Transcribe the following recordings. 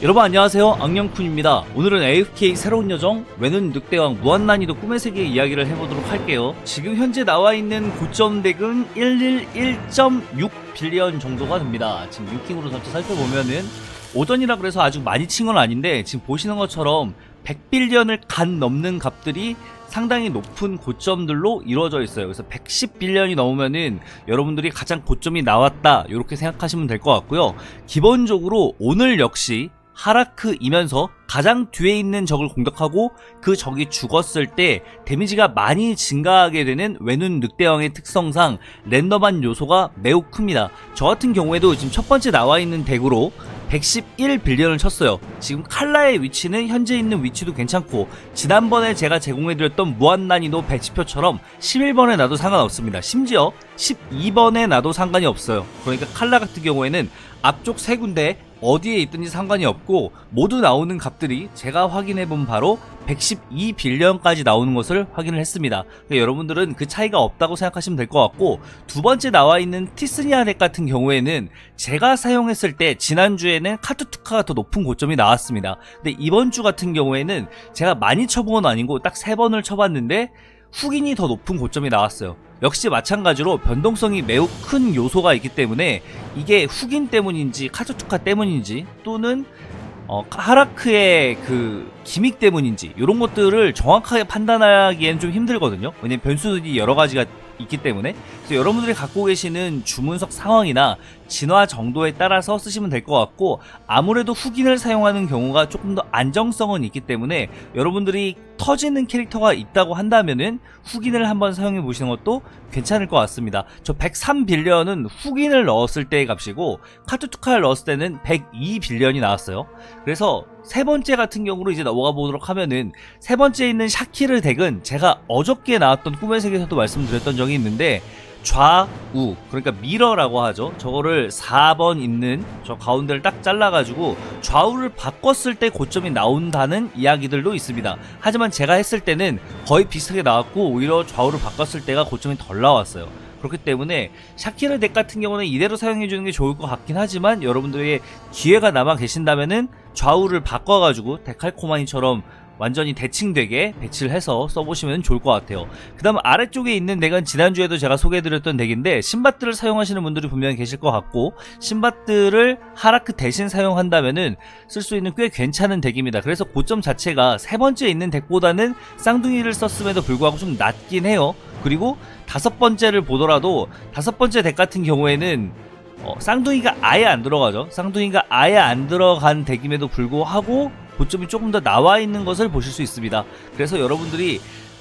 여러분 안녕하세요 악령쿤입니다 오늘은 AFK 새로운 여정 외는 늑대왕 무한난이도 꿈의 세계 이야기를 해보도록 할게요 지금 현재 나와있는 고점 덱은 111.6 빌리언 정도가 됩니다 지금 유킹으로 전체 살펴보면은 오전이라 그래서 아주 많이 친 건 아닌데 지금 보시는 것처럼 100빌리언을 간 넘는 값들이 상당히 높은 고점들로 이루어져 있어요. 그래서 110빌리언이 넘으면은 여러분들이 가장 고점이 나왔다. 이렇게 생각하시면 될 것 같고요. 기본적으로 오늘 역시 하라크이면서 가장 뒤에 있는 적을 공격하고 그 적이 죽었을 때 데미지가 많이 증가하게 되는 외눈 늑대왕의 특성상 랜덤한 요소가 매우 큽니다. 저 같은 경우에도 지금 첫 번째 나와 있는 덱으로 111 빌리언을 쳤어요. 지금 칼라의 위치는 현재 있는 위치도 괜찮고 지난번에 제가 제공해드렸던 무한난이도 배치표처럼 11번에 놔도 상관없습니다. 심지어 12번에 놔도 상관이 없어요. 그러니까 칼라 같은 경우에는 앞쪽 세 군데 어디에 있든지 상관이 없고 모두 나오는 값들이 제가 확인해 본 바로 112 빌리언까지 나오는 것을 확인을 했습니다. 그러니까 여러분들은 그 차이가 없다고 생각하시면 될 것 같고 두 번째 나와 있는 티스니아 덱 같은 경우에는 제가 사용했을 때 지난주에는 카투투카가 더 높은 고점이 나왔습니다. 근데 이번 주 같은 경우에는 제가 많이 쳐본 건 아니고 딱 세 번을 쳐봤는데 훅인이 더 높은 고점이 나왔어요. 역시 마찬가지로 변동성이 매우 큰 요소가 있기 때문에 이게 훅인 때문인지 카투투카 때문인지 또는 어, 하라크의 그 기믹 때문인지 이런 것들을 정확하게 판단하기엔 좀 힘들거든요. 왜냐면 변수들이 여러 가지가 있기 때문에 그래서 여러분들이 갖고 계시는 주문석 상황이나 진화 정도에 따라서 쓰시면 될 것 같고 아무래도 훅인을 사용하는 경우가 조금 더 안정성은 있기 때문에 여러분들이 터지는 캐릭터가 있다고 한다면은 훅인을 한번 사용해 보시는 것도 괜찮을 것 같습니다. 저 103 빌리언은 훅인을 넣었을 때의 값이고 카투투카를 넣었을 때는 102 빌리언이 나왔어요. 그래서 세 번째 같은 경우로 이제 넘어가 보도록 하면은 세 번째 있는 샤키르 덱은 제가 어저께 나왔던 꿈의 세계에서도 말씀드렸던 적이 있는데 좌우 그러니까 미러라고 하죠. 저거를 4번 있는 저 가운데를 딱 잘라가지고 좌우를 바꿨을 때 고점이 나온다는 이야기들도 있습니다. 하지만 제가 했을 때는 거의 비슷하게 나왔고 오히려 좌우를 바꿨을 때가 고점이 덜 나왔어요. 그렇기 때문에 샤키르 덱 같은 경우는 이대로 사용해주는 게 좋을 것 같긴 하지만 여러분들의 기회가 남아 계신다면은 좌우를 바꿔가지고 데칼코마니처럼 완전히 대칭되게 배치를 해서 써보시면 좋을 것 같아요. 그 다음 아래쪽에 있는 덱은 지난주에도 제가 소개해드렸던 덱인데 신밧들을 사용하시는 분들이 분명히 계실 것 같고 신밧들을 하라크 대신 사용한다면은 쓸 수 있는 꽤 괜찮은 덱입니다. 그래서 고점 자체가 세 번째 있는 덱보다는 쌍둥이를 썼음에도 불구하고 좀 낮긴 해요. 그리고 다섯 번째를 보더라도 다섯 번째 덱 같은 경우에는 어, 쌍둥이가 아예 안 들어가죠. 쌍둥이가 아예 안 들어간 덱임에도 불구하고 고점이 조금 더 나와 있는 것을 보실 수 있습니다. 그래서 여러분들이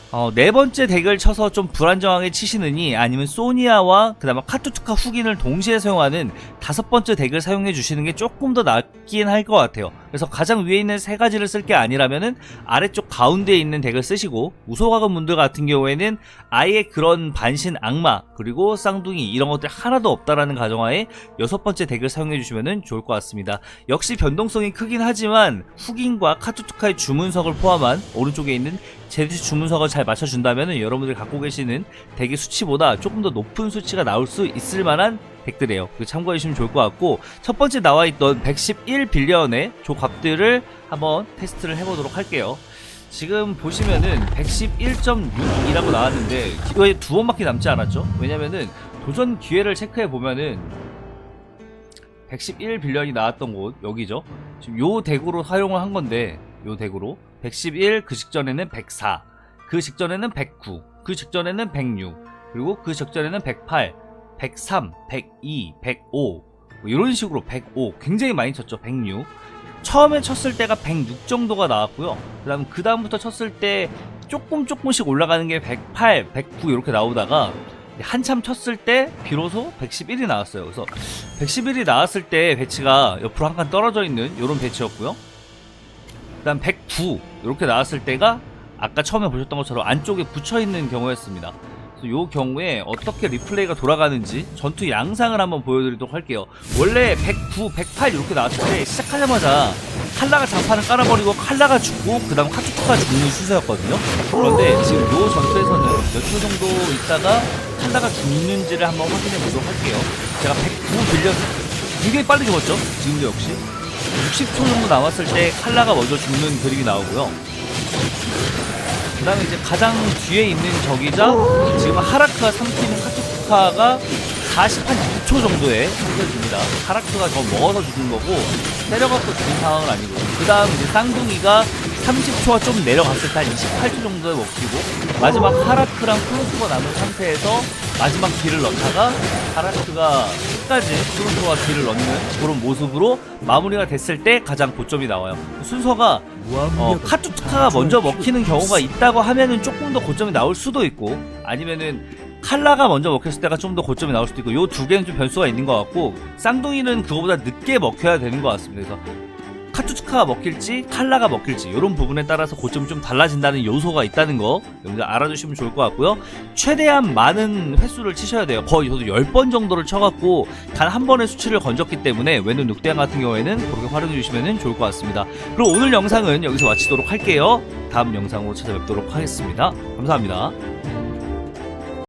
어, 네 번째 덱을 쳐서 좀 불안정하게 치시느니 아니면 소니아와 그다음에 카투투카 훅인을 동시에 사용하는 다섯 번째 덱을 사용해 주시는 게 조금 더 낫긴 할 것 같아요. 그래서 가장 위에 있는 세 가지를 쓸 게 아니라면은 아래쪽 가운데에 있는 덱을 쓰시고 우소가금 분들 같은 경우에는 아예 그런 반신 악마 그리고 쌍둥이 이런 것들 하나도 없다라는 가정하에 여섯 번째 덱을 사용해 주시면 좋을 것 같습니다. 역시 변동성이 크긴 하지만 훅인과 카투투카의 주문석을 포함한 오른쪽에 있는 제드시 주문석을 잘 맞춰준다면 여러분들이 갖고 계시는 덱의 수치보다 조금 더 높은 수치가 나올 수 있을 만한 덱들이에요. 그거 참고해 주시면 좋을 것 같고 첫 번째 나와 있던 111 빌리언의 조 값들을 한번 테스트를 해보도록 할게요. 지금 보시면은 111.6이라고 나왔는데 기도에 두 번밖에 남지 않았죠? 왜냐면은 도전 기회를 체크해 보면은 111 빌런이 나왔던 곳 여기죠. 지금 요 덱으로 사용을 한 건데 요 덱으로 111 그 직전에는 104, 그 직전에는 109, 그 직전에는 106, 그리고 그 직전에는 108, 103, 102, 105 뭐 이런 식으로 105 굉장히 많이 쳤죠. 106 처음에 쳤을 때가 106 정도가 나왔고요. 그 다음 그 다음부터 쳤을 때 조금 조금씩 올라가는 게 108, 109 이렇게 나오다가 한참 쳤을 때 비로소 111이 나왔어요. 그래서 111이 나왔을 때 배치가 옆으로 한 칸 떨어져 있는 이런 배치였고요. 그 다음 109 이렇게 나왔을 때가 아까 처음에 보셨던 것처럼 안쪽에 붙여 있는 경우였습니다. 이 경우에 어떻게 리플레이가 돌아가는지 전투 양상을 한번 보여드리도록 할게요. 원래 109, 108 이렇게 나왔을 때 시작하자마자 칼라가 장판을 깔아버리고 칼라가 죽고 그 다음 카투카가 죽는 추세였거든요. 그런데 지금 이 전투에서는 몇 초 정도 있다가 칼라가 죽는지를 한번 확인해 보도록 할게요. 제가 109 빌려 굉장히 빨리 죽었죠? 지금도 역시 60초 정도 남았을 때 칼라가 먼저 죽는 그림이 나오고요. 그 다음에 이제 가장 뒤에 있는 적이자 지금 하라크가 삼키는 카투카가 40한 2초 정도에 삼켜집니다. 하라크가 더 먹어서 죽은 거고 때려갖고 죽은 상황은 아니고 그 다음 이제 쌍둥이가 30초가 좀 내려갔을 때 한 28초 정도에 먹히고 마지막 하라크랑 프로토가 남은 상태에서 마지막 딜을 넣다가 하라크가 끝까지 프로토와 딜을 넣는 그런 모습으로 마무리가 됐을 때 가장 고점이 나와요. 순서가 어, 카투카가 먼저 먹히는 경우가 있다고 하면은 조금 더 고점이 나올 수도 있고 아니면은 칼라가 먼저 먹혔을 때가 좀 더 고점이 나올 수도 있고 요 두 개는 좀 변수가 있는 것 같고 쌍둥이는 그거보다 늦게 먹혀야 되는 것 같습니다. 그래서 카투츠카가 먹힐지 칼라가 먹힐지 이런 부분에 따라서 고점이 좀 달라진다는 요소가 있다는 거 여러분들 알아두시면 좋을 것 같고요. 최대한 많은 횟수를 치셔야 돼요. 거의 저도 10번 정도를 쳐갖고 단 한 번의 수치를 건졌기 때문에 외는 늑대양 같은 경우에는 그렇게 활용해 주시면 좋을 것 같습니다. 그럼 오늘 영상은 여기서 마치도록 할게요. 다음 영상으로 찾아뵙도록 하겠습니다. 감사합니다.